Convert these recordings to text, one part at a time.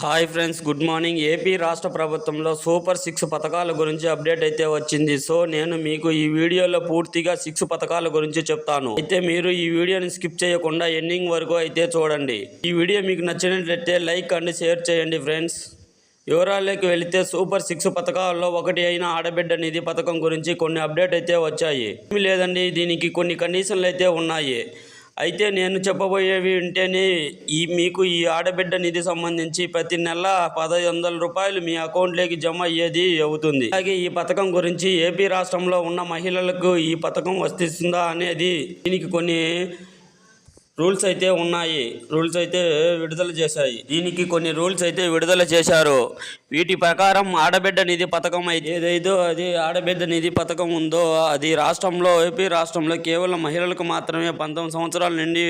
Hi friends good morning. AP రాష్ట్ర ప్రభుత్వంలో super six పథకాల గురించి అప్డేట్ అయితే వచ్చింది. సో నేను మీకు ఈ వీడియోలో పూర్తిగా సిక్స్ పథకాల గురించి చెప్తాను. అయితే మీరు ఈ వీడియోని స్కిప్ చేయకుండా ఎండింగ్ వరకు అయితే చూడండి. ఈ వీడియో మీకు నచ్చినట్లయితే లైక్ అండ్ షేర్ చేయండి ఫ్రెండ్స్. వివరాల్లోకి వెళితే సూపర్ సిక్స్ పథకాల్లో ఒకటి అయిన ఆడబిడ్డ నిధి పథకం గురించి కొన్ని అప్డేట్ అయితే వచ్చాయి. లేదండి దీనికి కొన్ని కండిషన్లు అయితే ఉన్నాయి. అయితే నేను చెప్పబోయేవి ఉంటేనే ఈ మీకు ఈ ఆడబిడ్డ నిధి సంబంధించి ప్రతి నెల పదహైదు వందల రూపాయలు మీ అకౌంట్లోకి జమ అయ్యేది అవుతుంది. అలాగే ఈ పథకం గురించి ఏపీ రాష్ట్రంలో ఉన్న మహిళలకు ఈ పథకం వర్తిస్తుందా అనేది దీనికి కొన్ని రూల్స్ అయితే ఉన్నాయి. రూల్స్ అయితే విడుదల చేశాయి. దీనికి కొన్ని రూల్స్ అయితే విడుదల చేశారు. వీటి ప్రకారం ఆడబిడ్డ నిధి పథకం అయితే ఏదైతే అది ఆడబిడ్డ నిధి పథకం ఉందో అది రాష్ట్రంలో ఏపీ రాష్ట్రంలో కేవలం మహిళలకు మాత్రమే పంతొమ్మిది సంవత్సరాల నుండి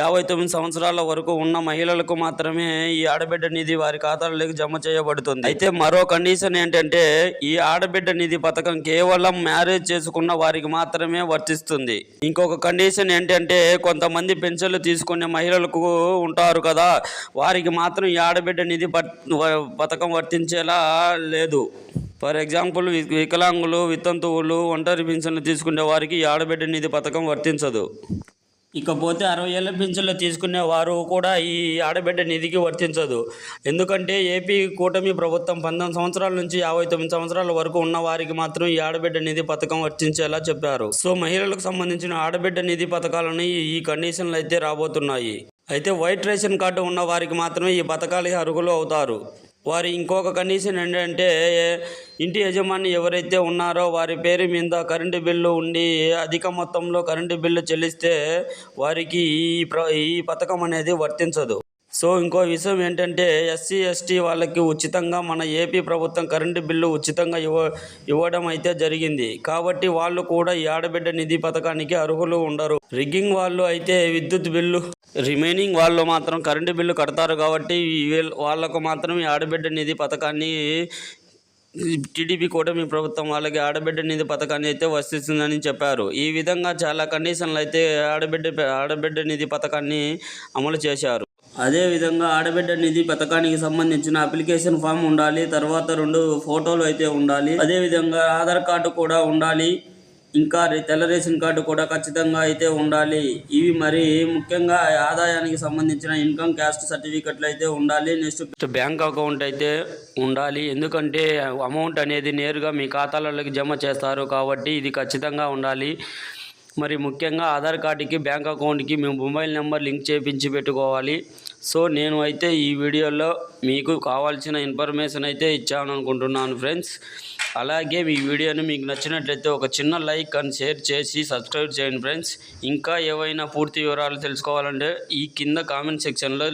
యాభై తొమ్మిది సంవత్సరాల వరకు ఉన్న మహిళలకు మాత్రమే ఈ ఆడబిడ్డ నిధి వారి ఖాతాలోకి జమ చేయబడుతుంది. అయితే మరో కండిషన్ ఏంటంటే ఈ ఆడబిడ్డ నిధి పథకం కేవలం మ్యారేజ్ చేసుకున్న వారికి మాత్రమే వర్తిస్తుంది. ఇంకొక కండిషన్ ఏంటంటే కొంతమంది పింఛన్లు తీసుకునే మహిళలకు ఉంటారు కదా వారికి మాత్రం ఈ ఆడబిడ్డ నిధి పథకం వర్తించేలా లేదు. ఫర్ ఎగ్జాంపుల్ వికలాంగులు వితంతువులు ఒంటరి పింఛన్లు తీసుకునే వారికి ఈ ఆడబిడ్డ నిధి పథకం వర్తించదు. ఇకపోతే అరవై ఏళ్ళ పింఛన్లు తీసుకునే వారు కూడా ఈ ఆడబిడ్డ నిధికి వర్తించదు. ఎందుకంటే ఏపీ కూటమి ప్రభుత్వం పంతొమ్మిది సంవత్సరాల నుంచి యాభై తొమ్మిది సంవత్సరాల వరకు ఉన్న వారికి మాత్రం ఈ ఆడబిడ్డ నిధి పథకం వర్తించేలా చెప్పారు. సో మహిళలకు సంబంధించిన ఆడబిడ్డ నిధి పథకాలను ఈ- కండిషన్లు అయితే రాబోతున్నాయి. అయితే వైట్ రేషన్ కార్డు ఉన్న వారికి మాత్రమే ఈ పథకాలకి అర్హులు అవుతారు. వారి ఇంకొక కండిషన్ ఏంటంటే ఇంటి యజమాని ఎవరైతే ఉన్నారో వారి పేరు మీద కరెంటు బిల్లు ఉండి అధిక మొత్తంలో కరెంటు బిల్లు చెల్లిస్తే వారికి ఈ ప్ర ఈ పథకం అనేది వర్తించదు. సో ఇంకో విషయం ఏంటంటే ఎస్సీ ఎస్టీ వాళ్ళకి ఉచితంగా మన ఏపీ ప్రభుత్వం కరెంటు బిల్లు ఉచితంగా ఇవ్వ ఇవ్వడం అయితే జరిగింది. కాబట్టి వాళ్ళు కూడా ఈ ఆడబిడ్డ నిధి పథకానికి అర్హులు ఉండరు. రిగ్గింగ్ వాళ్ళు అయితే విద్యుత్ బిల్లు రిమైనింగ్ వాళ్ళు మాత్రం కరెంటు బిల్లు కడతారు కాబట్టి వాళ్ళకు మాత్రం ఈ ఆడబిడ్డ నిధి పథకాన్ని టీడీపీ కూటమి ప్రభుత్వం వాళ్ళకి ఆడబిడ్డ నిధి పథకాన్ని అయితే వర్తిస్తుందని చెప్పారు. ఈ విధంగా చాలా కండిషన్లు అయితే ఆడబిడ్డ ఆడబిడ్డ నిధి పథకాన్ని అమలు చేశారు. అదేవిధంగా ఆడబిడ్డ నిధి పథకానికి సంబంధించిన అప్లికేషన్ ఫామ్ ఉండాలి తర్వాత రెండు ఫోటోలు అయితే ఉండాలి. అదే విధంగా ఆధార్ కార్డు కూడా ఉండాలి. ఇంకా తెల్ల రేషన్ కార్డు కూడా ఖచ్చితంగా అయితే ఉండాలి. ఇవి మరి ముఖ్యంగా ఆదాయానికి సంబంధించిన ఇన్కమ్ క్యాస్ట్ సర్టిఫికెట్లు అయితే ఉండాలి. నెక్స్ట్ బ్యాంక్ అకౌంట్ అయితే ఉండాలి. ఎందుకంటే అమౌంట్ అనేది నేరుగా మీ ఖాతాలలోకి జమ చేస్తారు కాబట్టి ఇది ఖచ్చితంగా ఉండాలి. మరి ముఖ్యంగా ఆధార్ కార్డుకి బ్యాంక్ అకౌంట్కి మేము మొబైల్ నెంబర్ లింక్ చేయించి పెట్టుకోవాలి. సో నేను అయితే ఈ వీడియోలో మీకు కావాల్సిన ఇన్ఫర్మేషన్ అయితే ఇచ్చాను అనుకుంటున్నాను ఫ్రెండ్స్. అలాగే మీ వీడియోని మీకు నచ్చినట్లయితే ఒక చిన్న లైక్ అండ్ షేర్ చేసి సబ్స్క్రైబ్ చేయండి ఫ్రెండ్స్. ఇంకా ఏవైనా పూర్తి వివరాలు తెలుసుకోవాలంటే ఈ కింద కామెంట్ సెక్షన్లో